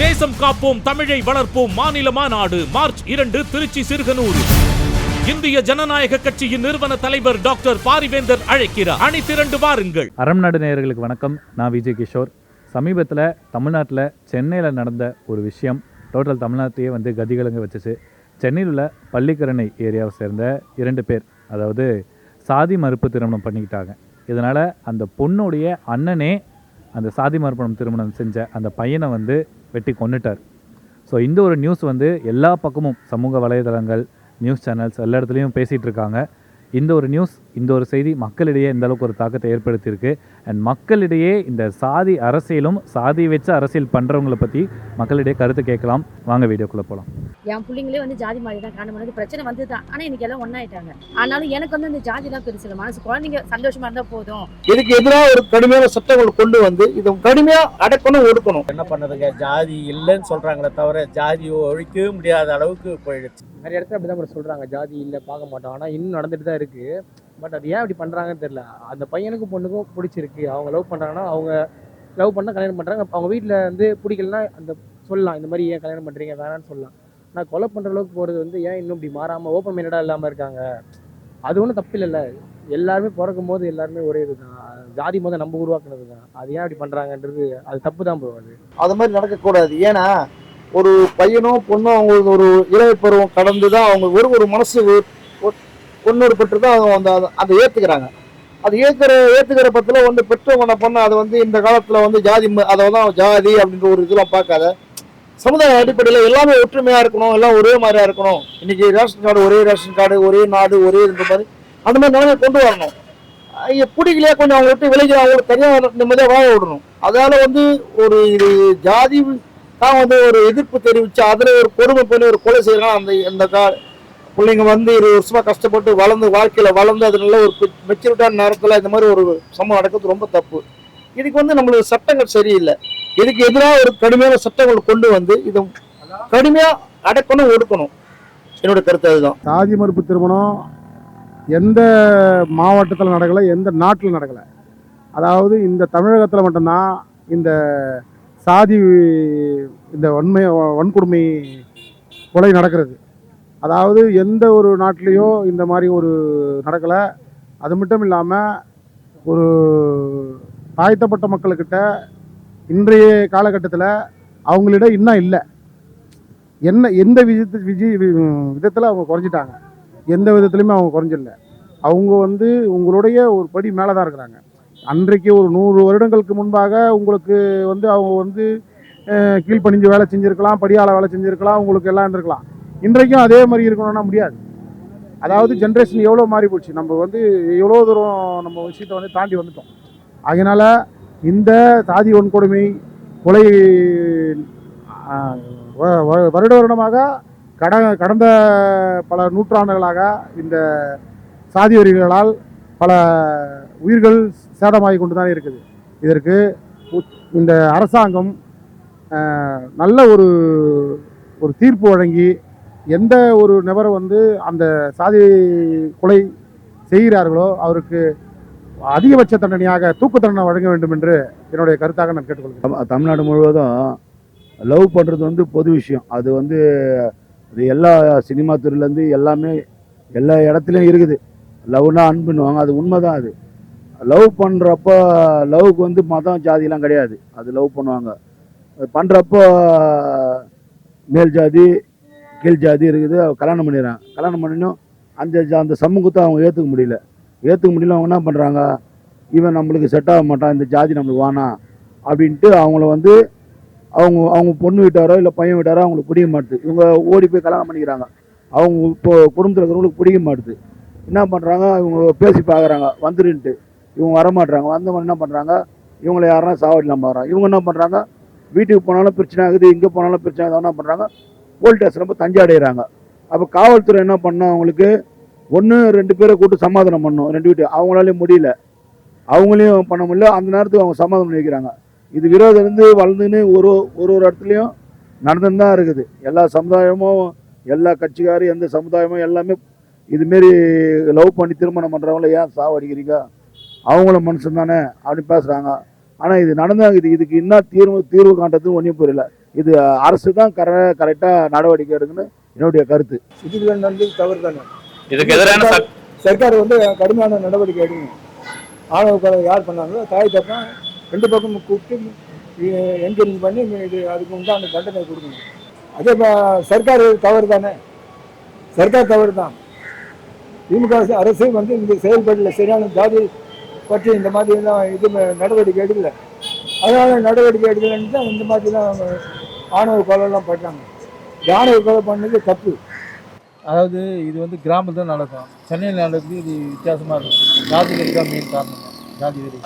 தேசம் காப்போம் தமிழை வளர்ப்போம் மாநில மாநாடு மார்ச் இரண்டு திருச்சி சிறுகனூர். இந்திய ஜனநாயக கட்சியின் நிறுவன தலைவர் டாக்டர் பாரிவேந்தர் அழைக்கிறார். அணி திரண்டு வாருங்கள். அறம் நாடு நேயர்களுக்கு வணக்கம். நான் விஜய் கிஷோர். சமீபத்தில் தமிழ்நாட்டில் சென்னையில் நடந்த ஒரு விஷயம் டோட்டல் தமிழ்நாட்டையே வந்து கதிகலங்க வச்சுச்சு. சென்னையில் உள்ள பள்ளிக்கரணை ஏரியாவை சேர்ந்த இரண்டு பேர் அதாவது சாதி மறுப்பு திருமணம் பண்ணிக்கிட்டாங்க. இதனால் அந்த பொண்ணுடைய அண்ணனே அந்த சாதி மறுப்பணம் திருமணம் செஞ்ச அந்த பையனை வந்து வெட்டி கொண்டுட்டார் ஸோ இந்த ஒரு நியூஸ் வந்து எல்லா பக்கமும் சமூக வலைதளங்கள் நியூஸ் சேனல்ஸ் எல்லா இடத்துலையும் பேசிகிட்டு இருக்காங்க. இந்த ஒரு நியூஸ் இந்த ஒரு செய்தி மக்களிடையே இந்த அளவுக்கு ஒரு தாக்கத்தை ஏற்படுத்தியிருக்கு. அண்ட் மக்களிடையே இந்த சாதி அரசியலும் சாதி வச்சு அரசியல் பண்ணுறவங்கள பற்றி மக்களிடையே கருத்து கேட்கலாம். வாங்க வீடியோக்குள்ளே போகலாம் என் பிள்ளைங்களே வந்து ஜாதி மாதிரி தான் காரணம் பண்ணது. பிரச்சனை வந்து தான் ஆனால் இன்னைக்கு எல்லாம் ஒன்றாயிட்டாங்க ஆனாலும் எனக்கு வந்து அந்த ஜாதிலாம் பெருசு இல்லை. மனசு குழந்தைங்க சந்தோஷமா இருந்தால் போதும். இதுக்கு எதிராக ஒரு கடுமையான சட்டங்கள் கொண்டு வந்து இதை கடுமையா அடக்கணும் ஒடுக்கணும். என்ன பண்ணுதுங்க? ஜாதி இல்லைன்னு சொல்றாங்களே தவிர ஜாதி ஒழிக்கவே முடியாத அளவுக்கு போயிடுச்சு. நிறைய இடத்துல அப்படி தான் சொல்கிறாங்க ஜாதி இல்லை பார்க்க மாட்டோம். ஆனால் இன்னும் நடந்துட்டு தான் இருக்குது பட் அது ஏன் அப்படி பண்ணுறாங்கன்னு தெரில அந்த பையனுக்கும் பொண்ணுக்கும் பிடிச்சிருக்கு. அவங்க லவ் பண்ணுறாங்கன்னா அவங்க லவ் பண்ணால் கல்யாணம் பண்ணுறாங்க அவங்க வீட்டில் வந்து பிடிக்கலன்னா அந்த சொல்லலாம். இந்த மாதிரி ஏன் கல்யாணம் பண்ணுறீங்க வேணான்னு சொல்லலாம். ஆனால் கொலை பண்ணுற அளவுக்கு போகிறது வந்து ஏன் இன்னும் இப்படி மாறாமல் ஓப்பன் மைண்டடாக இல்லாமல் இருக்காங்க? அது ஒன்றும் தப்பு இல்லைல்ல. எல்லாருமே பிறக்கும் போது எல்லாருமே ஒரே இதுதான். ஜாதி மதம் நம்ம உருவாக்குனது தான் அது ஏன் அப்படி பண்ணுறாங்கன்றது அது தப்பு தான் போகும் அது. அது மாதிரி நடக்கக்கூடாது. ஏன்னா ஒரு பையனோ பொண்ணோ அவங்களுக்கு ஒரு இளவை பருவம் கடந்து தான் அவங்க ஒரு ஒரு மனசு பொண்ணு பெற்று தான் அவங்க அந்த அதை ஏற்றுக்கிறாங்க அது ஏற்கிற ஏற்றுக்கிற பத்தில் வந்து பெற்றவங்க பொண்ணு பண்ண அதை வந்து இந்த காலத்தில் வந்து ஜாதி ம- அதை தான் ஜாதி அப்படின்ற ஒரு இதெல்லாம் பார்க்காத. சமுதாய அடிப்படையில் எல்லாமே ஒற்றுமையாக இருக்கணும் எல்லாம் ஒரே மாதிரியா இருக்கணும். இன்னைக்கு ரேஷன் கார்டு ஒரே ரேஷன் கார்டு ஒரே நாடு ஒரே இந்த மாதிரி அந்த மாதிரி நிலைமை கொண்டு வரணும். ஐய, பிடிக்கலையா கொஞ்சம் அவங்க விட்டு விலகி அவங்க தனியாக நிம்மதியாக வாழ விடணும். அதனால வந்து ஒரு இது ஜாதி தான் வந்து ஒரு எதிர்ப்பு தெரிவிச்சு அதில் ஒரு கொடுமை பண்ணி ஒரு கொலை செய்யலாம் அந்த அந்த கா பிள்ளைங்க வந்து இருபது வருஷமா கஷ்டப்பட்டு வளர்ந்து வாழ்க்கையில வளர்ந்து அது நல்ல ஒரு மெச்சூரிட்டான நேரத்தில் இந்த மாதிரி ஒரு சம்பவம் நடக்கிறது ரொம்ப தப்பு. இதுக்கு வந்து நம்மளுக்கு சட்டங்கள் சரியில்லை. இதுக்கு எதிராக ஒரு கடுமையான சட்டங்கள் கொண்டு வந்து இதை கடுமையா அடக்கணும் ஒடுக்கணும். என்னோட கருத்து அதுதான். சாதி மறுப்பு திருமணம் எந்த மாவட்டத்தில் நடக்கலை எந்த நாட்டில் நடக்கலை. அதாவது இந்த தமிழகத்தில் மட்டும்தான் இந்த சாதி இந்த வன்மை வன்கொடுமை கொலை நடக்கிறது. அதாவது எந்த ஒரு நாட்டிலையும் இந்த மாதிரி ஒரு நடக்கலை. அது மட்டும் இல்லாமல் ஒரு தாழ்த்தப்பட்ட மக்களுக்கிட்ட இன்றைய காலகட்டத்தில் அவங்களிடம் இன்னும் இல்லை. என்ன எந்த விஜயத்து விஜய் விதத்தில் அவங்க குறைஞ்சிட்டாங்க. எந்த விதத்துலையுமே அவங்க குறைஞ்சிடல. அவங்க வந்து உங்களுடைய ஒரு படி மேலே தான் இருக்கிறாங்க. அன்றைக்கு ஒரு நூறு வருடங்களுக்கு முன்பாக உங்களுக்கு வந்து அவங்க வந்து கீழ்ப்பணிஞ்சு வேலை செஞ்சுருக்கலாம் படியாள வேலை செஞ்சுருக்கலாம் உங்களுக்கு எல்லாம் இருந்திருக்கலாம். இன்றைக்கும் அதே மாதிரி இருக்கணும்னா முடியாது. அதாவது ஜென்ரேஷன் எவ்வளோ மாறி போச்சு. நம்ம வந்து எவ்வளோ தூரம் நம்ம விஷயத்தை வந்து தாண்டி வந்துட்டோம். அதனால் இந்த சாதி வன்கொடுமை கொலை வ- வருட வருடமாக கட கடந்த பல நூற்றாண்டுகளாக இந்த சாதி வரிகளால் பல உயிர்கள் சேதமாகி கொண்டு தான் இருக்குது. இதற்கு இந்த அரசாங்கம் நல்ல ஒரு ஒரு தீர்ப்பு வழங்கி எந்த ஒரு நபரை வந்து அந்த சாதி கொலை செய்கிறார்களோ அவருக்கு அதிகபட்ச தண்டனையாக தூக்கு தண்டனை வழங்க வேண்டும் என்று என்னுடைய கருத்தாக நான் கேட்டுக்கொள்கிறேன். தமிழ்நாடு முழுவதும் லவ் பண்ணுறது வந்து பொது விஷயம். அது வந்து அது எல்லா சினிமா துறையிலேருந்து எல்லாமே எல்லா இடத்துலையும் இருக்குது. லவ்னா அன்புன்னுவாங்க அது உண்மை தான் அது. லவ் பண்ணுறப்போ லவ்க்கு வந்து மதம் ஜாதிலாம் கிடையாது. அது லவ் பண்ணுவாங்க. பண்ணுறப்போ மேல் ஜாதி கீழ் ஜாதி இருக்குது அவ கல்யாணம் பண்ணிடுறான். கல்யாணம் பண்ணினோம் அந்த ஜா- அந்த சமூகத்தை அவங்க ஏற்றுக்க முடியல. ஏற்றுக்க முடியல அவங்க என்ன பண்ணுறாங்க இவன் நம்மளுக்கு செட் ஆக மாட்டான் இந்த ஜாதி நம்மளுக்கு வானா? அப்படின்ட்டு அவங்கள வந்து அவங்க அவங்க பொண்ணு வீட்டாரோ இல்லை பையன் வீட்டாரோ அவங்களுக்கு பிடிக்க மாட்டுது. இவங்க ஓடி போய் கல்யாணம் பண்ணிக்கிறாங்க. அவங்க இப்போ குடும்பத்தில் இருக்கிறவங்களுக்கு பிடிக்க மாட்டுது. என்ன பண்ணுறாங்க இவங்க பேசி பார்க்குறாங்க வந்துருன்ட்டு. இவங்க வரமாட்டுறாங்க வந்தவங்க என்ன பண்ணுறாங்க இவங்களை யாருன்னா சாவடிலாம் வரான் இவங்க என்ன பண்ணுறாங்க வீட்டுக்கு போனாலும் பிரச்சனை ஆகுது இங்கே போனாலும் பிரச்சனை ஆகுது என்ன பண்ணுறாங்க போலீஸ் ரொம்ப போய் தஞ்சை அடைகிறாங்க அப்போ காவல்துறை என்ன பண்ணோம் அவங்களுக்கு? ஒன்று ரெண்டு பேரை கூப்பிட்டு சமாதானம் பண்ணோம். ரெண்டு வீட்டு அவங்களாலையும் முடியல. அவங்களையும் பண்ண முடியல. அந்த நேரத்துக்கு அவங்க சமாதானம் வைக்கிறாங்க இது விரோதம் இருந்து வளர்ந்துன்னு ஒரு ஒரு ஒரு இடத்துலையும் நடந்துன்னு தான் இருக்குது. எல்லா சமுதாயமும் எல்லா கட்சிக்காரும் எந்த சமுதாயமும் எல்லாமே இதுமாரி லவ் பண்ணி திருமணம் பண்ணுறவங்கள ஏன் சாவடிக்கிறீங்க? அவங்கள மனுஷன் தானே அப்படின்னு பேசுகிறாங்க ஆனால் இது நடந்தாங்க இது இதுக்கு என்ன தீர்வு தீர்வு காட்டுறதுன்னு ஒன்றும் புரியல. இது அரசு தான் கர கரெக்டாக நடவடிக்கை எடுக்குன்னு என்னுடைய கருத்து. சிட்டிக்குள்ள நடந்தது தவறு தானே? இதுக்கு எதிரான சர்க்கார் வந்து கடுமையான நடவடிக்கை எடுக்கணும். ஆணவ கொலை யார் பண்ணாங்களோ தாய் தப்பம் ரெண்டு பக்கமும் கூப்பிட்டு என்கரேஜ் பண்ணி இது அதுக்கு உண்டான தண்டனை கொடுக்கணும். அதே சர்க்கார் தவறு தானே? சர்க்கார் தவறு தான். திமுக அரசு- வந்து இந்த செயல்பாட்டில் சரியான ஜாதி பற்றி இந்த மாதிரிலாம் இது நடவடிக்கை எடுக்கல. அதனால நடவடிக்கை எடுக்கலன்னு தான் இந்த மாதிரிலாம் ஆணவ கொலைலாம் பண்ணாங்க. இந்த ஆணவ கொலை பண்ணது தப்பு. அதாவது இது வந்து கிராமத்தில் நடக்கும். சென்னையில் நடக்குது இது வித்தியாசமாக இருக்கும். ஜாதி வெறி தான் மெயின் காரணம். ஜாதி வெறி.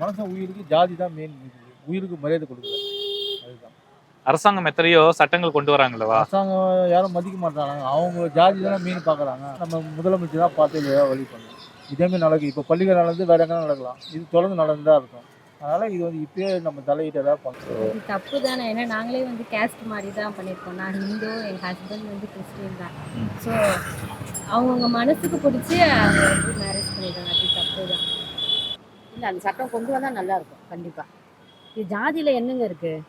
மனுஷன் உயிருக்கு ஜாதி தான் மெயின் உயிருக்கு மரியாதை கொடுக்கல அதுதான். அரசாங்கம் எத்தனையோ சட்டங்கள் கொண்டு வராங்களவா அரசாங்கம் யாரும் மதிக்க மாட்டாங்க. அவங்க ஜாதி தான் மீன் பார்க்குறாங்க. நம்ம முதலமைச்சர் தான் பார்த்து வழி பண்ணணும் இதேமாரி நடக்கும் இப்போ பள்ளிகள் நடந்து வேற எங்கே நடக்கலாம். இது தொடர்ந்து நடந்து தான் இருக்கும். அதனால் இது வந்து இப்பயே நம்ம தலையிட்டு பண்ணணும் இது தப்பு தானே ஏன்னா நாங்களே வந்து கேஸ்ட் மாதிரி தான் பண்ணியிருக்கோம். நான் ஹிந்து என் ஹஸ்பண்ட் வந்து கிறிஸ்டின் தான். ஸோ அவங்கவுங்க மனசுக்கு பிடிச்சி அவங்க வந்து மேரேஜ் பண்ணிடுறாங்க அது தப்பு தான் இல்லை அந்த சட்டம் கொண்டு வந்தால் நல்லா இருக்கும் கண்டிப்பாக இது ஜாதியில் என்னங்க இருக்குது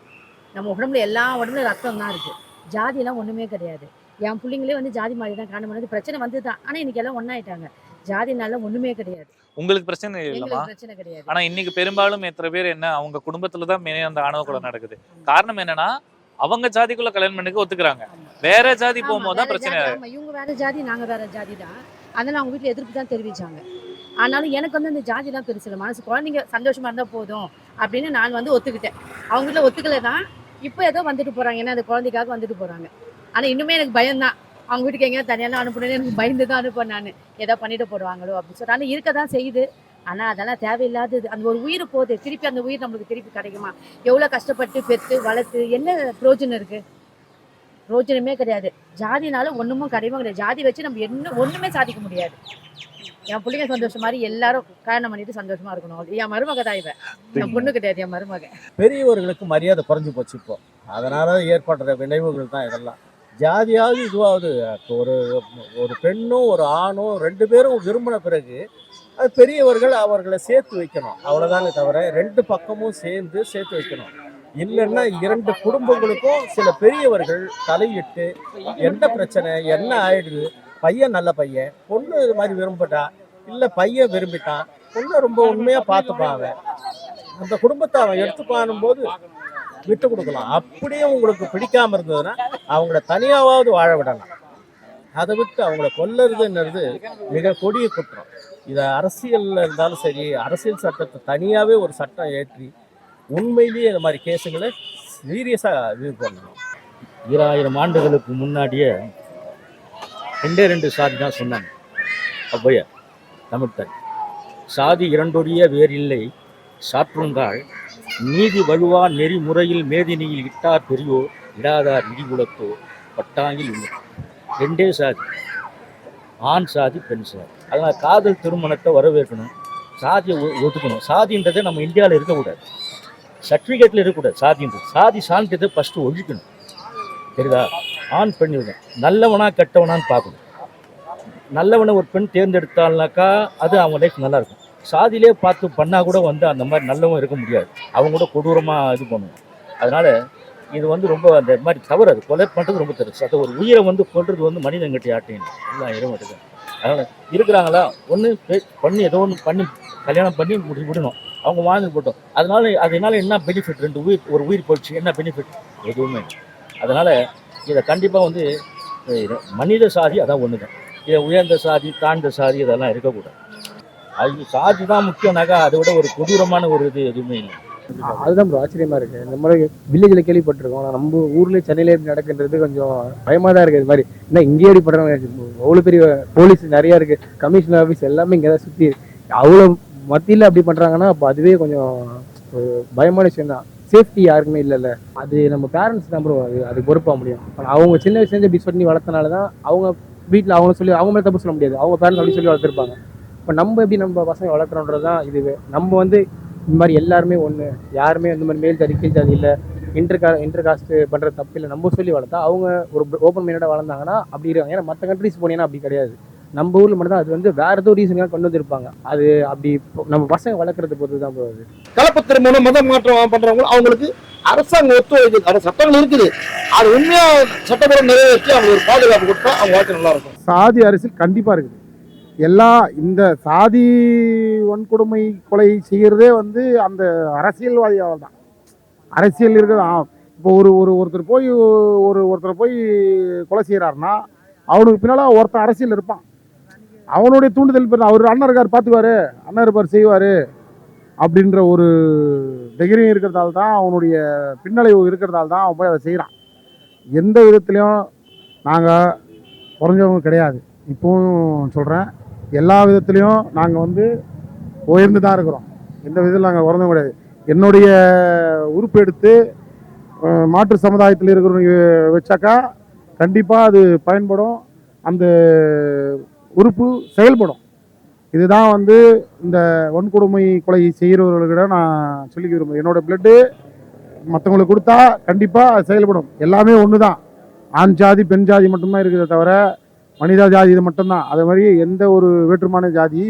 நம்ம உடம்புல எல்லா உடம்புல ரத்தம் தான் இருக்குது ஜாதியெல்லாம் ஒன்றுமே கிடையாது. என் பிள்ளைங்களே வந்து ஜாதி மாதிரி தான் காரணம் பண்ணது பிரச்சனை வந்து தான் ஆனால் இன்னைக்கு எல்லாம் ஒன்றாயிட்டாங்க ஜாதினால ஒன்றுமே கிடையாது. உங்களுக்கு பிரச்சனை இல்லைமா பிரச்சனை கிடையாது. ஆனா இன்னைக்கு பெரும்பாலும் எத்தனை பேர் என்ன அவங்க குடும்பத்துல தான் அந்த ஆணவ கொலை நடக்குது. காரணம் என்னன்னா அவங்க ஜாதிக்குள்ள கல்யாணம் பண்ணிக்க ஒத்துக்கிறாங்க. வேற ஜாதி போகும்போது தான் பிரச்சனை ஜாதி, ஆமா, இவங்க வேற ஜாதி நாங்க வேற ஜாதி தான். அதனால அவங்க வீட்டுல எதிர்ப்பு தான் தெரிவிச்சாங்க. ஆனாலும் எனக்கு வந்து அந்த ஜாதிலாம் பெருசு. இல்லை மனசு குழந்தைங்க சந்தோஷமா இருந்தா போதும் அப்படின்னு நான் வந்து ஒத்துக்கிட்டேன். அவங்க வீட்டுல ஒத்துக்கல தான் இப்போ ஏதோ வந்துட்டு போறாங்க. ஏன்னா அந்த குழந்தைக்காக வந்துட்டு போறாங்க. ஆனா இன்னுமே எனக்கு பயம்தான். அவங்க வீட்டுக்கு எங்கேயா தனியாலாம் அனுப்பணும்னு எனக்கு பயந்து தான் அனுப்பேன் நான். ஏதோ பண்ணிட்டு போடுவாங்களோ அப்படின்னு சொல்லிட்டு. இருக்க தான் செய்யுது. ஆனா அதெல்லாம் தேவையில்லாதது. அந்த ஒரு உயிர் போகுது. திருப்பி அந்த உயிர் நம்மளுக்கு திருப்பி கிடைக்குமா? எவ்வளவு கஷ்டப்பட்டு பெற்று வளர்த்து என்ன பிரயோஜனம் இருக்கு? பிரோஜனமே கிடையாது. ஜாதினால ஒண்ணுமும் கிடையவே கிடையாது. ஜாதி வச்சு நம்ம என்ன ஒண்ணுமே சாதிக்க முடியாது. என் பிள்ளைங்க சந்தோஷம் மாதிரி எல்லாரும் கல்யாணம் பண்ணிட்டு சந்தோஷமா இருக்கணும். என் மருமக தான் இவன் என் பொண்ணு கிடையாது என் மருமக. பெரியவர்களுக்கு மரியாதை குறைஞ்சு போச்சு இப்போ. அதனால ஏற்படுற விளைவுகள் தான் இதெல்லாம். ஜாதியாவது இதுவாகுது. ஒரு ஒரு பெண்ணும் ஒரு ஆணும் ரெண்டு பேரும் விரும்பின பிறகு அது பெரியவர்கள் அவர்களை சேர்த்து வைக்கணும். அவ்வளோதானே தவிர ரெண்டு பக்கமும் சேர்ந்து சேர்த்து வைக்கணும். இல்லைன்னா இரண்டு குடும்பங்களுக்கும் சில பெரியவர்கள் தலையிட்டு என்ன பிரச்சனை? என்ன ஆயிடுது? பையன் நல்ல பையன். பொண்ணு இது மாதிரி விரும்பிட்டா இல்லை பையன் விரும்பிட்டான். பொண்ணை ரொம்ப உண்மையாக பார்த்துப்பான் அவன். அந்த குடும்பத்தை அவன் எடுத்துப்பானும் போது விட்டு கொடுக்கலாம் அப்படியே உங்களுக்கு பிடிக்காம இருந்ததுன்னா அவங்கள தனியாவது வாழ விடலாம். அதை விட்டு அவங்கள கொல்லறதுன்றது மிக கொடிய குற்றம். இதை அரசியலில் இருந்தாலும் சரி அரசியல் சட்டத்தை தனியாகவே ஒரு சட்டம் ஏற்றி உண்மையிலேயே இந்த மாதிரி கேஸுங்களை சீரியஸாக இது பண்ணணும். ஈராயிரம் ஆண்டுகளுக்கு முன்னாடியே ரெண்டே ரெண்டு சாதி தான் சொன்னாங்க. ஔவைய தமிழ்த்தன். சாதி இரண்டொடிய வேறில்லை. சாற்றுங்கால் நீதி வழுவா நெறிமுறையில் மேதினியில் இட்டார் பெரியோர் இடாதார் இடிகுலத்தோ பட்டாங்கில் இல்லை ரெண்டே சாதி. ஆண் சாதி பெண் சாதி. அதனால் காதல் திருமணத்தை வரவேற்கணும். சாதியை ஒ- ஒதுக்கணும். சாதின்றதை நம்ம இந்தியாவில் இருக்கக்கூடாது. சர்டிஃபிகேட்டில் இருக்கக்கூடாது சாதின்றது. சாதி சான்றிதழை ஃபஸ்ட்டு ஒழிக்கணும். தெரியுதா? ஆண் பெண் இல்லை நல்லவனா கெட்டவனான்னு பார்க்கணும். நல்லவனை ஒரு பெண் தேர்ந்தெடுத்தாள்னாக்கா அது அவங்க லைஃப் நல்லாயிருக்கும் சாதியிலே பார்த்து பண்ணால் கூட வந்து அந்த மாதிரி நல்லவும் இருக்க முடியாது. அவங்க கூட கொடூரமாக இது பண்ணுவோம் அதனால் இது வந்து ரொம்ப அந்த மாதிரி தவறு அது. கொலை பண்ணுறது ரொம்ப தவறு. அது ஒரு உயிரை வந்து கொள்வது வந்து மனிதங்கிட்ட யாட்டையும் எல்லாம் இறைவன் அதனால் இருக்கிறாங்களா? ஒன்று பண்ணி ஏதோ ஒன்று பண்ணி கல்யாணம் பண்ணி முடி விடணும். அவங்க வாழ்ந்து போட்டோம். அதனால அதனால என்ன பெனிஃபிட் ரெண்டு உயிர் ஒரு உயிர் போயிடுச்சு என்ன பெனிஃபிட் எதுவுமே அதனால் இதை கண்டிப்பாக வந்து மனித சாதி அதான் ஒன்று தான் இதை உயர்ந்த சாதி தாழ்ந்த சாதி இதெல்லாம் இருக்கக்கூடாது. அது சாதி தான் முக்கியம்னாக்கா அதை விட ஒரு கொடூரமான ஒரு இது எதுவுமே இல்லை. அதுதான் ப்ரோ ஆச்சரியமா இருக்கு. இந்த மாதிரி வில்லேஜில் கேள்விப்பட்டிருக்கோம். ஆனால் நம்ம ஊர்ல சென்னையில நடக்கின்றது நடக்குன்றது கொஞ்சம் பயமா தான் இருக்கு. இது மாதிரி என்ன இங்கே இப்படி அவ்வளோ பெரிய போலீஸ் நிறைய இருக்கு. கமிஷனர் ஆஃபீஸ் எல்லாமே இங்கே தான் சுற்றி அவ்வளோ மத்தியில் அப்படி பண்றாங்கன்னா அப்போ அதுவே கொஞ்சம் பயமான விஷயம் தான். சேஃப்டி யாருக்குமே இல்லைல்ல. அது நம்ம பேரண்ட்ஸ் தான் ப்ரோ அது அது பொறுப்பாக முடியும். அவங்க சின்ன வயசுலேருந்து இப்படி சொல்லி வளர்த்தனால தான் அவங்க வீட்டில் அவங்க சொல்லி அவங்க மேலே தப்பு சொல்ல முடியாது. அவங்க பேரண்ட்ஸ் அப்படி சொல்லி வளர்த்துருப்பாங்க. இப்போ நம்ம எப்படி நம்ம பசங்க வளர்க்குறோன்றது தான் இது நம்ம வந்து இந்த மாதிரி எல்லாருமே ஒன்று யாருமே இந்த மாதிரி மேல் ஜாதி கீழ் ஜாதி இல்லை. இன்டர் கா இன்டர் காஸ்ட் பண்ணுற தப்பு இல்லை. நம்ம சொல்லி வளர்த்தா அவங்க ஒரு ஓப்பன் மைண்டடாக வளர்ந்தாங்கன்னா அப்படி இருக்காங்க. ஏன்னா மற்ற கண்ட்ரிஸ் போனீங்கன்னா அப்படி கிடையாது. நம்ம ஊரில் மட்டும் தான் அது வந்து வேற ஏதோ ரீசனுக்காக கொண்டு வந்திருப்பாங்க. அது அப்படி இப்போ நம்ம பசங்க வளர்க்குறது பொறுத்து தான் போகுது கலப்பு திருமணம் மத மாற்றம் பண்றவங்க அவங்களுக்கு அரசாங்கம் ஒத்துழைக்குது அது சட்டங்கள் இருக்குது. அது உண்மையா சட்டப்பூர்வம் நிறைவேற்றி அவங்க ஒரு பாதுகாப்பு கொடுத்தா அவங்க வாழ்க்கை நல்லா இருக்கும். சாதி அரசியல் கண்டிப்பாக இருக்குது. எல்லா இந்த சாதி வன்கொடுமை கொலை செய்கிறதே வந்து அந்த அரசியல்வாதியால் தான் அரசியல் இருக்கிறது இப்போ ஒரு ஒரு ஒருத்தர் போய் ஒரு ஒருத்தர் போய் கொலை செய்கிறாருன்னா அவனுக்கு பின்னால் ஒருத்தன் அரசியல் இருப்பான். அவனுடைய தூண்டுதல் பேர் அவர் அண்ணன் இருக்கார் பார்த்துக்குவாரு அண்ணன் இருப்பார் செய்வார். அப்படின்ற ஒரு தைரியம் இருக்கிறதால தான் அவனுடைய பின்னடைவு இருக்கிறதால தான் அவன் போய் அதை செய்கிறான் எந்த விதத்துலேயும் நாங்கள் குறைஞ்சவங்க கிடையாது. இப்போவும் சொல்கிறேன் எல்லா விதத்துலேயும் நாங்கள் வந்து உயர்ந்து தான் இருக்கிறோம். எந்த விதத்தில் நாங்கள் உறந்தும் கிடையாது. என்னுடைய உறுப்பு எடுத்து மாற்று சமுதாயத்தில் இருக்கிறவங்க வச்சாக்கா கண்டிப்பாக அது பயன்படும். அந்த உறுப்பு செயல்படும். இதுதான் வந்து இந்த வன்கொடுமை கொலை செய்கிறவர்களிடம் நான் சொல்லிக்க விரும்புகிறேன் என்னோட பிளட்டு மற்றவங்களுக்கு கொடுத்தா கண்டிப்பாக செயல்படும். எல்லாமே ஒன்று தான் ஆண் ஜாதி பெண் ஜாதி மட்டும்தான் இருக்கிறத தவிர மனித ஜாதி இது மட்டும்தான். அதே மாதிரி எந்த ஒரு வேற்றுமான ஜாதி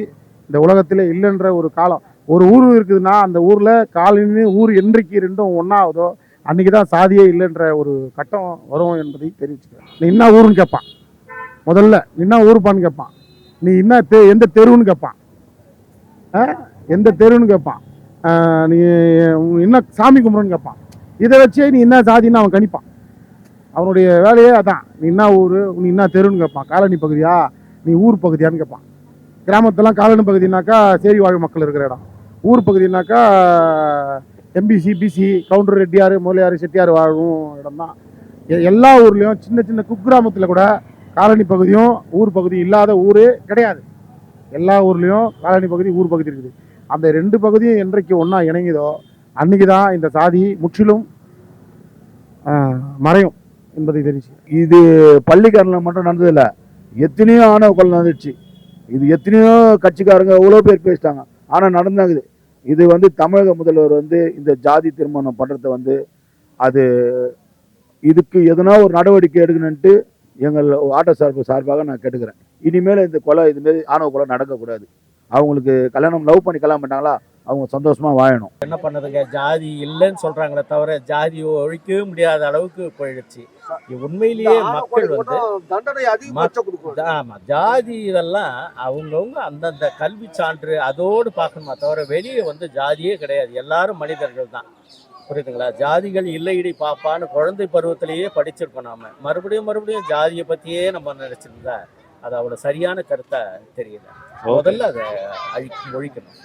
இந்த உலகத்தில் இல்லைன்ற ஒரு காலம் ஒரு ஊர் இருக்குதுன்னா அந்த ஊரில் காலனி ஊர் என்றைக்கு ரெண்டும் ஒன்றாவதோ அன்றைக்கி தான் சாதியே இல்லைன்ற ஒரு கட்டம் வரும் என்பதை தெரிவிச்சுக்கிறேன் நீ என்ன ஊருன்னு கேட்பான் முதல்ல நீ என்ன ஊருப்பான்னு கேட்பான் நீ என்ன தெ எந்த தெருவுன்னு கேட்பான் ஆ? எந்த தெருவுன்னு கேட்பான் நீ என்ன சாமி கும்பிடுன்னு கேட்பான் இதை வச்சே நீ என்ன சாதின்னு அவன் கணிப்பான். அவனுடைய வேலையே அதான். நீ என்ன ஊர்? நீ என்ன தெருன்னு கேட்பான் காலனி பகுதியா? நீ ஊர் பகுதியான்னு கேட்பான் கிராமத்தெல்லாம் காலனி பகுதினாக்கா சேரி வாழ் மக்கள் இருக்கிற இடம். ஊர் பகுதினாக்கா எம்பிசி பிசி கவுண்டர் ரெட்டியார் முதலியார் செட்டியார் வாழும் இடம் தான் எல்லா ஊர்லேயும் சின்ன சின்ன குக்கிராமத்தில் கூட காலனி பகுதியும் ஊர் பகுதி இல்லாத ஊர் கிடையாது. எல்லா ஊர்லேயும் காலனி பகுதி ஊர் பகுதி இருக்குது. அந்த ரெண்டு பகுதியும் என்றைக்கு ஒன்றா இணங்குதோ அன்றைக்கி தான் இந்த சாதி முற்றிலும் மறையும். என்பதை தெரிஞ்சு இது பள்ளிக்காரனில் மட்டும் நடந்ததில்லை. எத்தனையோ ஆணவ கொலை நடந்துச்சு. இது எத்தனையோ கட்சிக்காரங்க எவ்வளோ பேர் பேசிட்டாங்க. ஆனால் நடந்தாங்குது இது வந்து தமிழக முதல்வர் வந்து இந்த ஜாதி திருமணம் பண்ணுறத வந்து அது இதுக்கு எதனா ஒரு நடவடிக்கை எடுக்கணுன்ட்டு எங்கள் ஆட்டோ சார்பு சார்பாக நான் கேட்டுக்கிறேன். இனிமேல் இந்த கொலை இதுமாரி ஆணவ கொலை நடக்கக்கூடாது. அவங்களுக்கு கல்யாணம் லவ் பண்ணி கல்யாணம் பண்ணாங்களா அவங்க சந்தோஷமா வாழணும். என்ன பண்ணதுங்க? ஜாதி இல்லைன்னு சொல்றாங்களே தவிர ஜாதியை ஒழிக்கவே முடியாத அளவுக்கு போயிடுச்சு. உண்மையிலேயே மக்கள் வந்து தண்டனை ஆமா ஜாதி இதெல்லாம் அவங்கவுங்க அந்தந்த கல்வி சான்று அதோடு பார்க்கணுமா தவிர வெளியே வந்து ஜாதியே கிடையாது. எல்லாரும் மனிதர்கள் தான். புரியுதுங்களா? ஜாதிகள் இல்லையடி பாப்பான்னு குழந்தை பருவத்திலேயே படிச்சிருக்கோம் நாம. மறுபடியும் மறுபடியும் ஜாதியை பத்தியே நம்ம நினைச்சிருந்தா அது அவ்வளவு சரியான கருத்தா தெரியல. முதல்ல அதை அழி ஒழிக்கணும்.